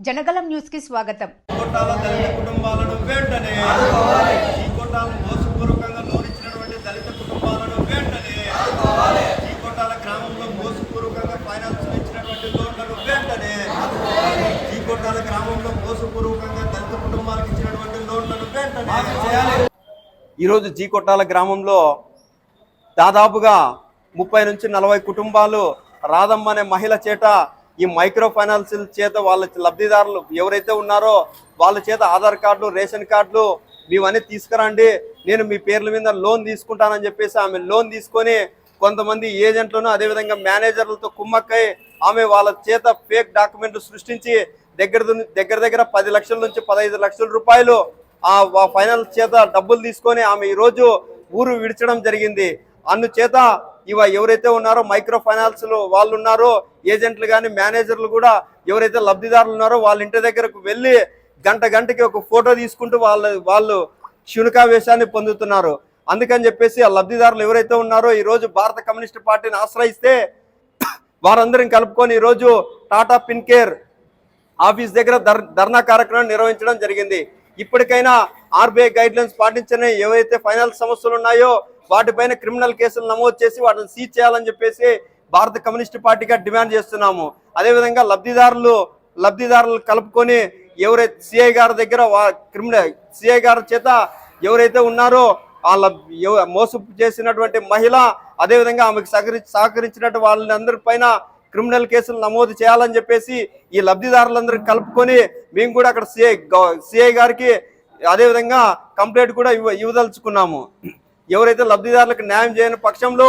జనగలం న్యూస్కి స్వాగతం కొట్టాల దళిత కుటుంబాలను వెంటనే ఈ కొట్టాలను మోసపూర్వకంగా లోనిచ్చినటువంటి దళిత కుటుంబాలను వెంటనే ఈ కోటాల గ్రామంలో మోసపూర్వకంగా ఫైనాన్స్ ఇచ్చినటువంటి లోన్లను వెంటనే ఈ కోటాల గ్రామంలో మోసపూర్వకంగా దళిత కుటుంబాలకు ఇచ్చినటువంటి లోన్లను వెంటనే ఈరోజు జీ కొట్టాల గ్రామంలో దాదాపుగా ముప్పై నుంచి నలభై కుటుంబాలు రాధమ్మ అనే మహిళ చేట ఈ మైక్రో ఫైనాన్స్ చేత వాళ్ళ లబ్ధిదారులు ఎవరైతే ఉన్నారో వాళ్ళ చేత ఆధార్ కార్డులు రేషన్ కార్డులు మీవన్నీ తీసుకురండి. నేను మీ పేర్ల మీద లోన్ తీసుకుంటానని చెప్పేసి ఆమె లోన్ తీసుకొని కొంతమంది ఏజెంట్లను అదేవిధంగా మేనేజర్లతో కుమ్మక్కై ఆమె వాళ్ళ చేత ఫేక్ డాక్యుమెంట్లు సృష్టించి దగ్గర దగ్గర దగ్గర పది లక్షల నుంచి పదహైదు లక్షల రూపాయలు ఆ ఫైనాన్స్ చేత డబ్బులు తీసుకొని ఆమె ఈరోజు ఊరు విడిచడం జరిగింది. అందుచేత ఇవ ఎవరైతే ఉన్నారో మైక్రో ఫైనాన్స్ వాళ్ళు ఉన్నారో ఏజెంట్లు కానీ మేనేజర్లు కూడా ఎవరైతే లబ్ధిదారులు ఉన్నారో వాళ్ళ ఇంటి దగ్గరకు వెళ్ళి గంట గంటకి ఒక ఫోటో తీసుకుంటూ వాళ్ళ వాళ్ళు క్షుణకావేశాన్ని పొందుతున్నారు. అందుకని చెప్పేసి ఆ లబ్ధిదారులు ఎవరైతే ఉన్నారో ఈరోజు భారత కమ్యూనిస్ట్ పార్టీని ఆశ్రయిస్తే వారందరిని కలుపుకొని ఈరోజు టాటా పిన్ కేర్ ఆఫీస్ దగ్గర ధర్నా కార్యక్రమం నిర్వహించడం జరిగింది. ఇప్పటికైనా ఆర్బీఐ గైడ్ లైన్స్ పాటించని ఏవైతే ఫైనాన్స్ సమస్యలు ఉన్నాయో వాటిపైన క్రిమినల్ కేసులు నమోదు చేసి వాటిని సీజ్ చేయాలని చెప్పేసి భారత కమ్యూనిస్ట్ పార్టీగా డిమాండ్ చేస్తున్నాము. అదేవిధంగా లబ్ధిదారులు లబ్ధిదారులు కలుపుకొని ఎవరైతే సిఐ గారి దగ్గర క్రిమినల్ సిఐ గారి చేత ఎవరైతే ఉన్నారో వాళ్ళ లబ్- మోసం చేసినటువంటి మహిళ అదేవిధంగా ఆమెకు సహకరి సహకరించినట్టు వాళ్ళందరి పైన క్రిమినల్ కేసులు నమోదు చేయాలని చెప్పేసి ఈ లబ్ధిదారులందరూ కలుపుకొని మేము కూడా అక్కడ సిఐ సిఐ గారికి అదేవిధంగా కంప్లైంట్ కూడా ఇవ్వ ఇవ్వదలుచుకున్నాము. ఎవరైతే లబ్ధిదారులకు న్యాయం చేయని పక్షంలో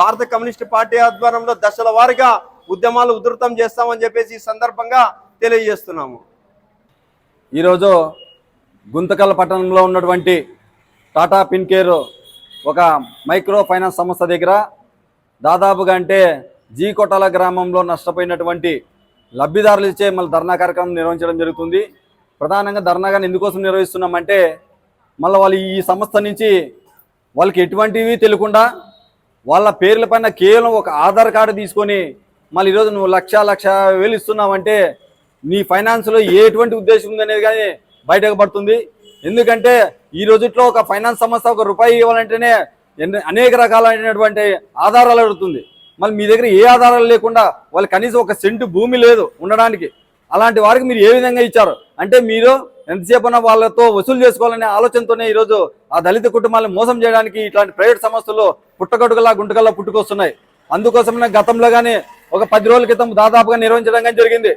భారత కమ్యూనిస్ట్ పార్టీ ఆధ్వర్యంలో దశల వారీగా ఉద్యమాలు ఉధృతం చేస్తామని చెప్పేసి ఈ సందర్భంగా తెలియజేస్తున్నాము. ఈరోజు గుంతకల్ పట్టణంలో ఉన్నటువంటి టాటా పిన్ కేర్ ఒక మైక్రో ఫైనాన్స్ సంస్థ దగ్గర దాదాపుగా అంటే జీ కొట్టాల గ్రామంలో నష్టపోయినటువంటి లబ్ధిదారులు ఇచ్చే మళ్ళీ ధర్నా కార్యక్రమం నిర్వహించడం జరుగుతుంది. ప్రధానంగా ధర్నాగా ఎందుకోసం నిర్వహిస్తున్నామంటే మళ్ళీ వాళ్ళు ఈ సంస్థ నుంచి వాళ్ళకి ఎటువంటివి తెలియకుండా వాళ్ళ పేర్ల పైన కేవలం ఒక ఆధార్ కార్డు తీసుకొని మళ్ళీ ఈరోజు నువ్వు లక్ష లక్ష వేలు ఇస్తున్నావంటే నీ ఫైనాన్స్లో ఎటువంటి ఉద్దేశం ఉందనేది కానీ బయటకు పడుతుంది. ఎందుకంటే ఈ రోజుట్లో ఒక ఫైనాన్స్ సంస్థ ఒక రూపాయి ఇవ్వాలంటేనే అనేక రకాలైనటువంటి ఆధారాలు అడుగుతుంది. మళ్ళీ మీ దగ్గర ఏ ఆధారాలు లేకుండా వాళ్ళు కనీసం ఒక సెంటు భూమి లేదు ఉండడానికి. అలాంటి వారికి మీరు ఏ విధంగా ఇచ్చారు? అంటే మీరు ఎంతసేపున వాళ్ళతో వసూలు చేసుకోవాలనే ఆలోచనతోనే ఈరోజు ఆ దళిత కుటుంబాలను మోసం చేయడానికి ఇట్లాంటి ప్రైవేట్ సంస్థలు పుట్టగడుగులా గుంటకల్లా పుట్టుకొస్తున్నాయి. అందుకోసమే గతంలో కానీ ఒక పది రోజుల క్రితం దాదాపుగా నిర్వహించడం కానీ జరిగింది.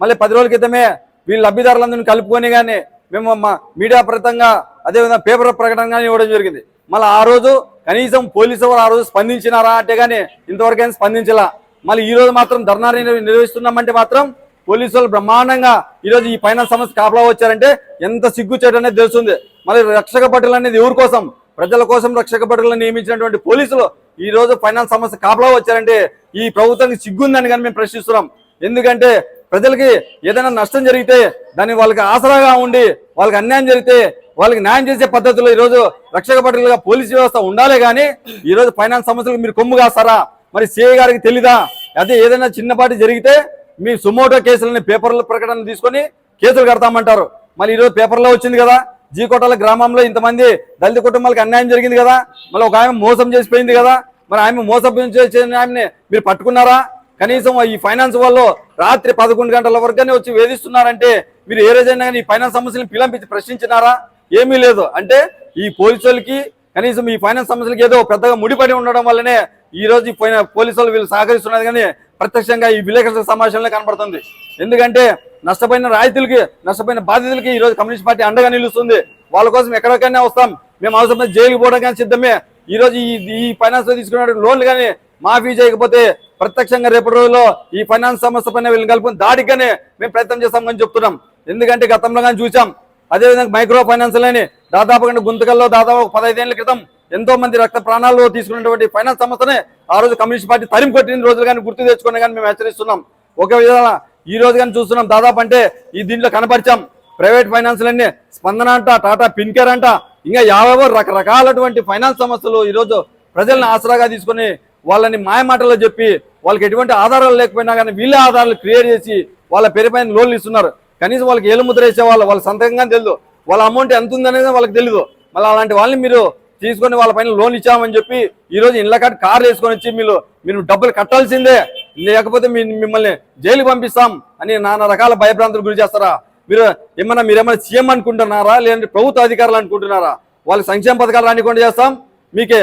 మళ్ళీ పది రోజుల క్రితమే వీళ్ళ లబ్ధిదారులందరినీ కలుపుకొని కానీ మేము మా మీడియా ప్రతంగా అదేవిధంగా పేపర్ ప్రకటన కానీ ఇవ్వడం జరిగింది. మళ్ళీ ఆ రోజు కనీసం పోలీసు వారు ఆ రోజు స్పందించినారా అంటే కానీ ఇంతవరకైనా స్పందించలా. మళ్ళీ ఈ రోజు మాత్రం ధర్నా నిర్వహిస్తున్నామంటే మాత్రం పోలీసు వాళ్ళు బ్రహ్మాండంగా ఈరోజు ఈ ఫైనాన్స్ సమస్య కాపలా వచ్చారంటే ఎంత సిగ్గు అనేది తెలుస్తుంది. మరి రక్షక భటులు అనేది ఎవరి కోసం? ప్రజల కోసం రక్షక భటులను నియమించినటువంటి పోలీసులు ఈ రోజు ఫైనాన్స్ సమస్య కాపలా వచ్చారంటే ఈ ప్రభుత్వానికి సిగ్గుందని కానీ మేము ప్రశ్నిస్తున్నాం. ఎందుకంటే ప్రజలకి ఏదైనా నష్టం జరిగితే దాన్ని వాళ్ళకి ఆసరాగా ఉండి వాళ్ళకి అన్యాయం జరిగితే వాళ్ళకి న్యాయం చేసే పద్ధతిలో ఈరోజు రక్షక భటులుగా పోలీస్ వ్యవస్థ ఉండాలి కానీ ఈ రోజు ఫైనాన్స్ సమస్యలకు మీరు కొమ్ము కాస్తారా? మరి సిఐ గారికి తెలీదా? అదే ఏదైనా చిన్నపాటి జరిగితే మీ సుమోటో కేసులని పేపర్ల ప్రకటన తీసుకొని కేసులు కడతామంటారు. మళ్ళీ ఈరోజు పేపర్లో వచ్చింది కదా జీకోటల గ్రామంలో ఇంతమంది దళిత కుటుంబాలకు అన్యాయం జరిగింది కదా మళ్ళీ ఒక ఆమె మోసం చేసిపోయింది కదా మరి ఆమె మోసం చేసిన ఆమెని మీరు పట్టుకున్నారా? కనీసం ఈ ఫైనాన్స్ వాళ్ళు రాత్రి పదకొండు గంటల వరకునే వచ్చి వేధిస్తున్నారంటే మీరు ఏ రోజైనా కానీ ఈ ఫైనాన్స్ సమస్యలను పిలంపించి ప్రశ్నించినారా? ఏమీ లేదు. అంటే ఈ పోలీసులకి కనీసం ఈ ఫైనాన్స్ సమస్యలకి ఏదో పెద్దగా ముడిపడి ఉండడం వల్లనే ఈ రోజు పోలీసులు పోలీసు వాళ్ళు వీళ్ళు సహకరిస్తున్నారు కానీ ప్రత్యక్షంగా ఈ విలేకరుల సమావేశంలో కనబడుతుంది. ఎందుకంటే నష్టపోయిన రాయితులకి నష్టపోయిన బాధితులకి ఈ రోజు కమ్యూనిస్ట్ పార్టీ అండగా నిలుస్తుంది. వాళ్ళ కోసం ఎక్కడికైనా వస్తాం. మేము అవసరమైన జైలుకి పోవడం కానీ సిద్ధమే. ఈ రోజు ఈ ఈ ఫైనాన్స్ తీసుకున్న లోన్లు కానీ మాఫీ చేయకపోతే ప్రత్యక్షంగా రేపటి రోజుల్లో ఈ ఫైనాన్స్ సంస్థ పైన వీళ్ళని కలుపుకుని దాడిగానే మేము ప్రయత్నం చేస్తామని చెప్తున్నాం. ఎందుకంటే గతంలో కానీ చూసాం. అదేవిధంగా మైక్రో ఫైనాన్స్లని దాదాపు గుంతకల్లో దాదాపు ఒక పదహైదేళ్ళ క్రితం ఎంతో మంది రక్త ప్రాణాలు తీసుకున్నటువంటి ఫైనాన్స్ సంస్థనే ఆ రోజు కమ్యూనిస్ట్ పార్టీ తరిమి కొట్టిన రోజులు కానీ గుర్తు తెచ్చుకుని కానీ మేము హెచ్చరిస్తున్నాం. ఒక విధంగా ఈ రోజు కానీ చూస్తున్నాం. దాదాపు అంటే ఈ దీంట్లో కనపరిచాం. ప్రైవేట్ ఫైనాన్స్లన్నీ స్పందన అంట టాటా పిన్కేర్ అంట. ఇంకా యావో రకరకాలటువంటి ఫైనాన్స్ సంస్థలు ఈరోజు ప్రజల్ని ఆసరాగా తీసుకొని వాళ్ళని మాయమాటలో చెప్పి వాళ్ళకి ఎటువంటి ఆధారాలు లేకపోయినా కానీ వీళ్ళే ఆధారాలు క్రియేట్ చేసి వాళ్ళ పేరు పైన లోన్లు ఇస్తున్నారు. కనీసం వాళ్ళకి ఏలు ముద్ర వేసే వాళ్ళు వాళ్ళ సంతకంగా తెలియదు వాళ్ళ అమౌంట్ ఎంత ఉందనేది వాళ్ళకి తెలియదు మళ్ళీ అలాంటి వాళ్ళని మీరు తీసుకొని వాళ్ళ పైన లోన్ ఇచ్చామని చెప్పి ఈరోజు ఇళ్ళ కాడ కార్ వేసుకొని వచ్చి మీరు మీరు డబ్బులు కట్టాల్సిందే. లేకపోతే మీ మిమ్మల్ని జైలుకి పంపిస్తాం అని నానా రకాల భయభ్రాంతులు గురి చేస్తారా? మీరు ఏమన్నా ఏమైనా సీఎం అనుకుంటున్నారా? లేదంటే ప్రభుత్వ అధికారులు అనుకుంటున్నారా? వాళ్ళకి సంక్షేమ పథకాలు రానికుండా చేస్తాం. మీకు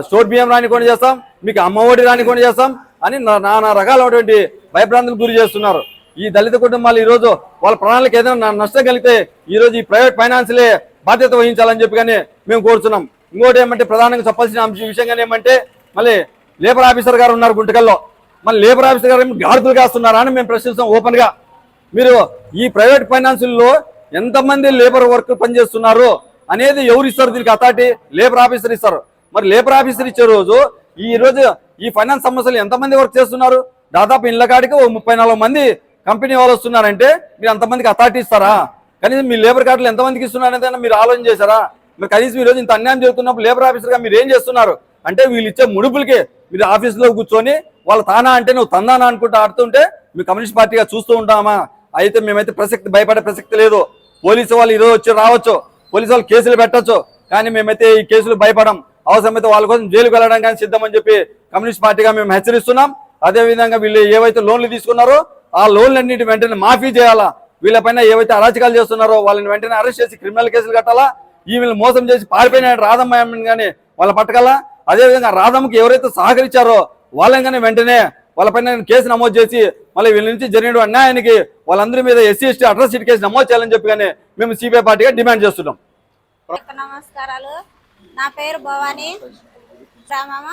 స్టోర్ బియ్యం రానికుండా చేస్తాం. మీకు అమ్మఒడి రానికుండా చేస్తాం అని నా- నానా రకాలైనటువంటి భయభ్రాంతులకు గురి చేస్తున్నారు. ఈ దళిత కుటుంబాలు ఈరోజు వాళ్ళ ప్రణాళిక ఏదైనా నష్టం కలిగితే ఈరోజు ఈ ప్రైవేట్ ఫైనాన్స్లే బాధ్యత వహించాలని చెప్పి కానీ మేము కోరుతున్నాం ఇంకోటి ఏమంటే ప్రధానంగా చెప్పాల్సిన అంశం విషయంగా ఏమంటే మళ్ళీ లేబర్ ఆఫీసర్ గారు ఉన్నారు గుంటకల్లో. మళ్ళీ లేబర్ ఆఫీసర్ గారు గాడుతులు కాస్తున్నారా అని మేము ప్రశ్నిస్తాం ఓపెన్గా. మీరు ఈ ప్రైవేట్ ఫైనాన్సుల్లో ఎంతమంది లేబర్ వర్క్ పనిచేస్తున్నారు అనేది ఎవరు ఇస్తారు దీనికి అథారిటీ? లేబర్ ఆఫీసర్ ఇస్తారు. మరి లేబర్ ఆఫీసర్ ఇచ్చే రోజు ఈ రోజు ఈ ఫైనాన్స్ సమస్యలు ఎంతమంది వర్క్ చేస్తున్నారు? దాదాపు ఇళ్ళ కాడికి ఓ ముప్పై నాలుగు మంది కంపెనీ వాళ్ళు వస్తున్నారంటే మీరు అంతమందికి అథారిటీ ఇస్తారా? కనీసం మీ లేబర్ కార్డులు ఎంతమందికి ఇస్తున్నారు అనేది మీరు ఆలోచన చేశారా? మీరు కనీసం ఈరోజు ఇంత అన్యాయం చేస్తున్నప్పుడు లేబర్ ఆఫీసర్గా మీరు ఏం చేస్తున్నారు? అంటే వీళ్ళు ఇచ్చే ముడుపులకి మీరు ఆఫీసులో కూర్చొని వాళ్ళు తానా అంటే నువ్వు తందానా అనుకుంటూ ఆడుతుంటే మీ కమ్యూనిస్ట్ పార్టీగా చూస్తూ ఉంటామా? అయితే మేమైతే ప్రసక్తి భయపడే ప్రసక్తి లేదు. పోలీసు వాళ్ళు ఈరోజు వచ్చి రావచ్చు. పోలీసు వాళ్ళు కేసులు పెట్టొచ్చు. కానీ మేమైతే ఈ కేసులు భయపడం. అవసరమైతే వాళ్ళ కోసం జైలుకు వెళ్ళడం కానీ సిద్ధమని చెప్పి కమ్యూనిస్ట్ పార్టీగా మేము హెచ్చరిస్తున్నాం. అదే విధంగా వీళ్ళు ఏవైతే లోన్లు తీసుకున్నారో ఆ లోన్లన్నిటి వెంటనే మాఫీ చేయాలా? వీళ్ళపైన ఏవైతే అరాచకాలు చేస్తున్నారో వాళ్ళని వెంటనే అరెస్ట్ చేసి క్రిమినల్ కేసులు కట్టాలా? ఈమెను మోసం చేసి పారిపోయిన రాధమ్మ కానీ వాళ్ళ పట్టకల్లా అదేవిధంగా రాధమ్మకి ఎవరైతే సహకరించారో వాళ్ళని కానీ వెంటనే వాళ్ళపైన కేసు నమోదు చేసి మళ్ళీ వీళ్ళ నుంచి జరిగిన అన్యాయానికి వాళ్ళందరి మీద ఎస్సీ ఎస్టీ అట్రాసిటీ కేసు నమోదు చేయాలని చెప్పి కానీ మేము సిపిఐ పార్టీగా డిమాండ్ చేస్తున్నాం. నమస్కారాలు. నా పేరు భవాని. గ్రామమ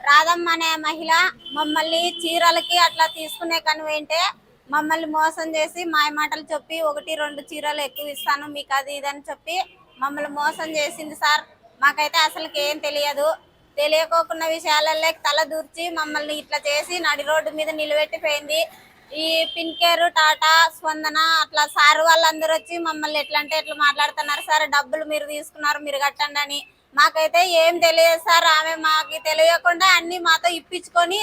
రాధమ్మ అనే మహిళ మమ్మల్ని చీరలకి అట్లా తీసుకునే కనువేంటే మమ్మల్ని మోసం చేసి మాయ మాటలు చెప్పి ఒకటి రెండు చీరలు ఎక్కువ ఇస్తాను మీకు అది ఇది అని చెప్పి మమ్మల్ని మోసం చేసింది సార్. మాకైతే అసలుకి ఏం తెలియదు. తెలియకోకున్న విషయాలలో తల దూర్చి మమ్మల్ని ఇట్లా చేసి నడి రోడ్డు మీద నిలబెట్టిపోయింది. ఈ పిన్కేరు టాటా స్పందన అట్లా సార్ వాళ్ళందరూ వచ్చి మమ్మల్ని ఎట్లా అంటే ఎట్లా మాట్లాడుతున్నారు సార్. డబ్బులు మీరు తీసుకున్నారు మీరు కట్టండి అని. మాకైతే ఏం తెలియదు సార్. ఆమె మాకు తెలియకుండా అన్ని మాతో ఇప్పించుకొని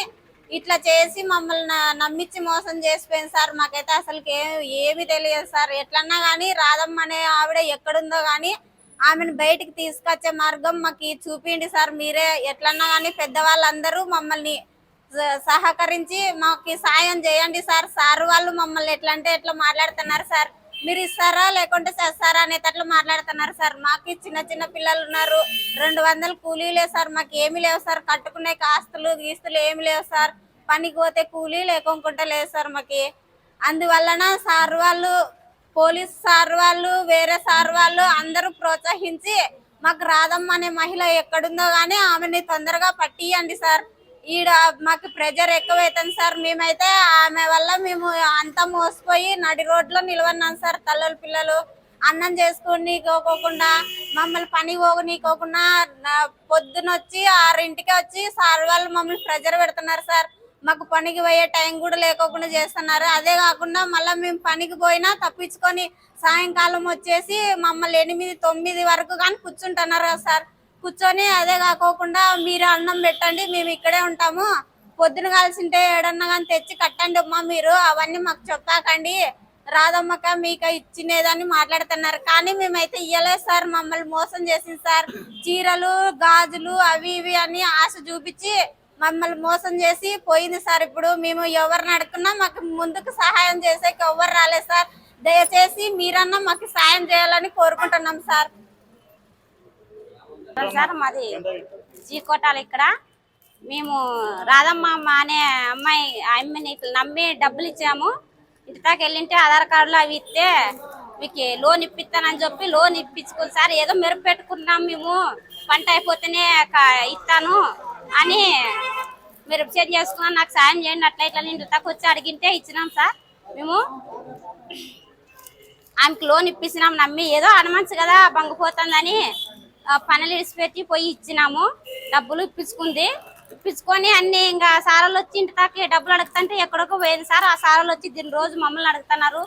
ఇట్లా చేసి మమ్మల్ని నమ్మించి మోసం చేసిపోయింది సార్. మాకైతే అసలు ఏమి తెలియదు సార్. ఎట్లన్నా కానీ రాధమ్మ అనే ఆవిడ ఎక్కడుందో కానీ ఆమెను బయటికి తీసుకొచ్చే మార్గం మాకు చూపిండి సార్. మీరే ఎట్లన్నా కానీ పెద్దవాళ్ళందరూ మమ్మల్ని సహకరించి మాకు సాయం చేయండి సార్. సార్ వాళ్ళు మమ్మల్ని ఎట్లా అంటే ఎట్లా మాట్లాడుతున్నారు సార్. మీరు ఇస్తారా లేకుంటే చేస్తారా అనేటట్లు మాట్లాడుతున్నారు సార్. మాకు చిన్న చిన్న పిల్లలు ఉన్నారు. రెండు వందలు కూలీలే సార్. మాకు ఏమి లేవు సార్. కట్టుకునే కాస్తులు గీస్తులు ఏమి లేవు సార్. పనికి పోతే కూలీ లేకుంటే లేదు సార్ మాకి. అందువలన సార్ వాళ్ళు పోలీస్ సార్ వాళ్ళు వేరే సార్ వాళ్ళు అందరూ ప్రోత్సహించి మాకు రాధమ్మ అనే మహిళ ఎక్కడుందో గానీ ఆమెని తొందరగా పట్టియండి సార్. ఈడ మాకు ప్రెజర్ ఎక్కువైతుంది సార్. మేమైతే ఆమె వల్ల మేము అంతా మోసపోయి నడి రోడ్లో నిలవన్నాం సార్. తల్లుల పిల్లలు అన్నం చేసుకోనీకోకుండా మమ్మల్ని పని పోగునీకోకుండా పొద్దున పొద్దునొచ్చి ఆరింటికి వచ్చి సార్ వాళ్ళు మమ్మల్ని ప్రెజర్ పెడుతున్నారు సార్. మాకు పనికి పోయే టైం కూడా లేకోకుండా చేస్తున్నారు. అదే కాకుండా మళ్ళీ మేము పనికి పోయినా తప్పించుకొని సాయంకాలం వచ్చేసి మమ్మల్ని ఎనిమిది తొమ్మిది వరకు కానీ కూర్చుంటున్నారు సార్. కూర్చొని అదే కాకోకుండా మీరు అన్నం పెట్టండి మేము ఇక్కడే ఉంటాము. పొద్దున కాల్సింటే ఏడన్నా కానీ తెచ్చి కట్టండి అమ్మా మీరు అవన్నీ మాకు చెప్పాకండి. రాదమ్మక మీకు ఇచ్చినేదని మాట్లాడుతున్నారు. కానీ మేమైతే ఇయ్యలేదు సార్ మమ్మల్ని మోసం చేసింది సార్. చీరలు గాజులు అవి ఇవి అని ఆశ చూపించి మమ్మల్ని మోసం చేసి పోయింది సార్ ఇప్పుడు. మేము ఎవరిని అడుగుతున్నా మాకు ముందుకు సహాయం చేసేకి ఎవరు రాలేదు సార్. దయచేసి మీరన్నా మాకు సాయం చేయాలని కోరుకుంటున్నాం సార్. సార్ మాది జీ కోటాలు ఇక్కడ. మేము రాధమ్మ అనే అమ్మాయి అమ్మని ఇట్లా నమ్మి డబ్బులు ఇచ్చాము. ఇంటి దాకా వెళ్ళింటే ఆధార్ కార్డులు అవి ఇస్తే మీకు లోన్ ఇప్పిస్తానని చెప్పి లోన్ ఇప్పించుకుని సార్ ఏదో మెరుపు పెట్టుకున్నాం మేము. పంట అయిపోతేనే ఇస్తాను అని మీరు చేంజ్ చేసుకున్నాను. నాకు సాయం చేయండి అట్లా ఇట్లా ఇంటి దాకా వచ్చి అడిగింటే ఇచ్చినాం సార్ మేము. ఆమెకి లోన్ ఇప్పించినాం నమ్మి ఏదో అనమంచు కదా బంగిపోతుందని పనులు ఇడిచిపెట్టి పోయి ఇచ్చినాము. డబ్బులు ఇప్పించుకుంది. ఇప్పించుకొని అన్ని ఇంకా సారాలు వచ్చి ఇంటి దాకా డబ్బులు అడుగుతుంటే ఎక్కడికో పోయింది సార్. ఆ సారాలు వచ్చి దీని రోజు మమ్మల్ని అడుగుతున్నారు.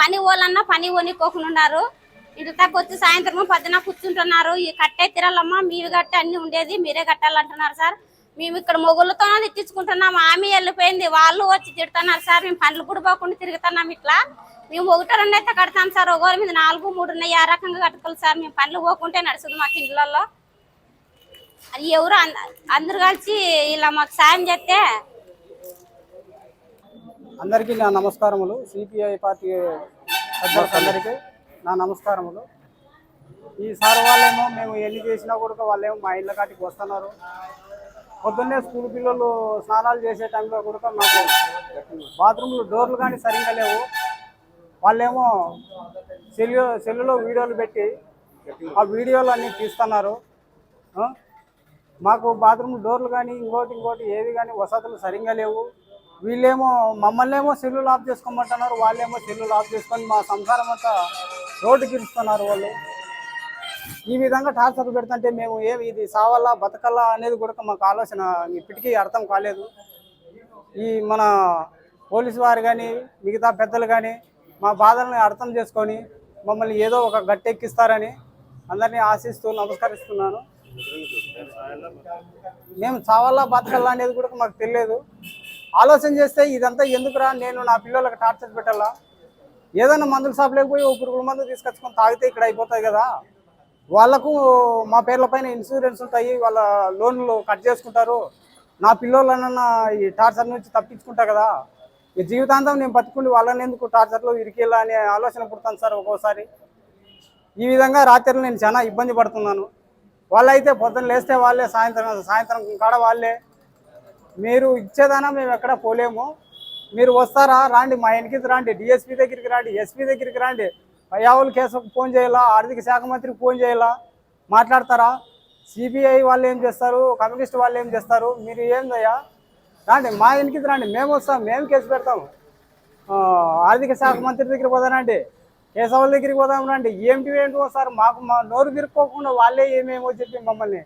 పని పోవాలన్నా పని కొనుక్కోకుండా ఉన్నారు. ఇంటి దాకా వచ్చి సాయంత్రం పొద్దున కూర్చుంటున్నారు. ఈ కట్టే తిరాలమ్మా మీరు కట్టే అన్ని ఉండేది మీరే కట్టాలంటున్నారు సార్. మేము ఇక్కడ మొగుళ్ళతోనే తిట్టించుకుంటున్నాం ఆమె వెళ్ళిపోయింది. వాళ్ళు వచ్చి తిడుతున్నారు సార్. మేము పండ్లు కూడా పోకుండా తిరుగుతున్నాం ఇట్లా. మేము ఒకటి రెండు అయితే కడతాం సార్. ఒకరి మీద నాలుగు మూడు ఉన్నాయి. ఆ రకంగా కట్టుకోవాలి సార్. మేము పండ్లు పోకుంటే నడుస్తుంది మాకు ఇండ్లలో అది ఎవరు అందరు కలిసి ఇలా మాకు సాయం చేస్తే అందరికీ నా నమస్కారములు. సిపిఐ పార్టీ అందరికీ నా నమస్కారములు. ఈ సార్ వాళ్ళేమో మేము ఎన్ని చేసినా కూడా వాళ్ళేమో మా ఇళ్ళ కాటికి వస్తున్నారు. పొద్దున్నే స్కూల్ పిల్లలు స్నానాలు చేసే టైంలో కూడా మాకు బాత్రూంలు డోర్లు కానీ సరిగ్గా లేవు. వాళ్ళేమో సెల్లు సెల్లులో వీడియోలు పెట్టి ఆ వీడియోలు అన్నీ తీస్తున్నారు మాకు బాత్రూమ్ డోర్లు కానీ ఇంకోటి ఇంకోటి ఏవి కానీ వసతులు సరిగ్గా లేవు. వీళ్ళేమో మమ్మల్ని ఏమో సెల్లులు ఆఫ్ చేసుకోమంటున్నారు వాళ్ళేమో సెల్లులు ఆఫ్ చేసుకొని మా సంసారం అంతా రోడ్డుకి ఇరుస్తున్నారు వాళ్ళు. ఈ విధంగా టార్చర్ పెడుతుంటే మేము ఏమి ఇది సావాలా బతకల్లా అనేది కూడా మాకు ఆలోచన ఇప్పటికీ అర్థం కాలేదు. ఈ మన పోలీసు వారు కానీ మిగతా పెద్దలు కానీ మా బాధలను అర్థం చేసుకొని మమ్మల్ని ఏదో ఒక గట్టెక్కిస్తారని అందరినీ ఆశిస్తూ నమస్కరిస్తున్నాను. మేము చావాలా బతకల్లా అనేది కూడా మాకు తెలియదు. ఆలోచన చేస్తే ఇదంతా ఎందుకురా? నేను నా పిల్లలకు టార్చర్ పెట్టాలా? ఏదైనా మందుల షాప్లోకి పోయి ఒక పురుగుల మందు తీసుకొచ్చుకొని తాగితే ఇక్కడ అయిపోతాయి కదా. వాళ్ళకు మా పేర్ల పైన ఇన్సూరెన్స్ ఉంటాయి వాళ్ళ లోన్లు కట్ చేసుకుంటారు. నా పిల్లోళ్ళనన్నా ఈ టార్చర్ నుంచి తప్పించుకుంటా కదా. ఈ జీవితాంతం నేను బతుకుండి వాళ్ళని ఎందుకు టార్చర్లో ఇరికేలా అనే ఆలోచన పుడతాను సార్ ఒక్కోసారి. ఈ విధంగా రాత్రులు నేను చాలా ఇబ్బంది పడుతున్నాను. వాళ్ళైతే పొద్దున్న లేస్తే వాళ్ళే సాయంత్రం సాయంత్రం కాడ వాళ్ళే. మీరు ఇచ్చేదానా మేము ఎక్కడ పోలేము. మీరు వస్తారా? రాండి మా ఇంటికి రాండి డిఎస్పీ దగ్గరికి రాండి ఎస్పీ దగ్గరికి రాండి. పయ్యావుల కేసుకు ఫోన్ చేయాలా? ఆర్థిక శాఖ మంత్రికి ఫోన్ చేయాలా? మాట్లాడతారా? సిబిఐ వాళ్ళు ఏం చేస్తారు? కమ్యూనిస్ట్ వాళ్ళు ఏం చేస్తారు? మీరు ఏందయ్యా? రాండి మా వెనక్కి రాండి. మేము వస్తాం మేము కేసు పెడతాము ఆర్థిక శాఖ మంత్రి దగ్గరికి పోదానండి కేశవుల దగ్గరికి పోదాం రండి. ఏంటి ఏంటి వస్తారు మాకు మా నోరు తిరుక్కోకుండా వాళ్ళే ఏమేమో చెప్పి మమ్మల్ని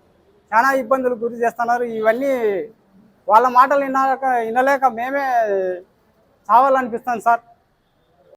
చాలా ఇబ్బందులు గురి చేస్తున్నారు. ఇవన్నీ వాళ్ళ మాటలు వినాక వినలేక మేమే చావాలనిపిస్తాను సార్.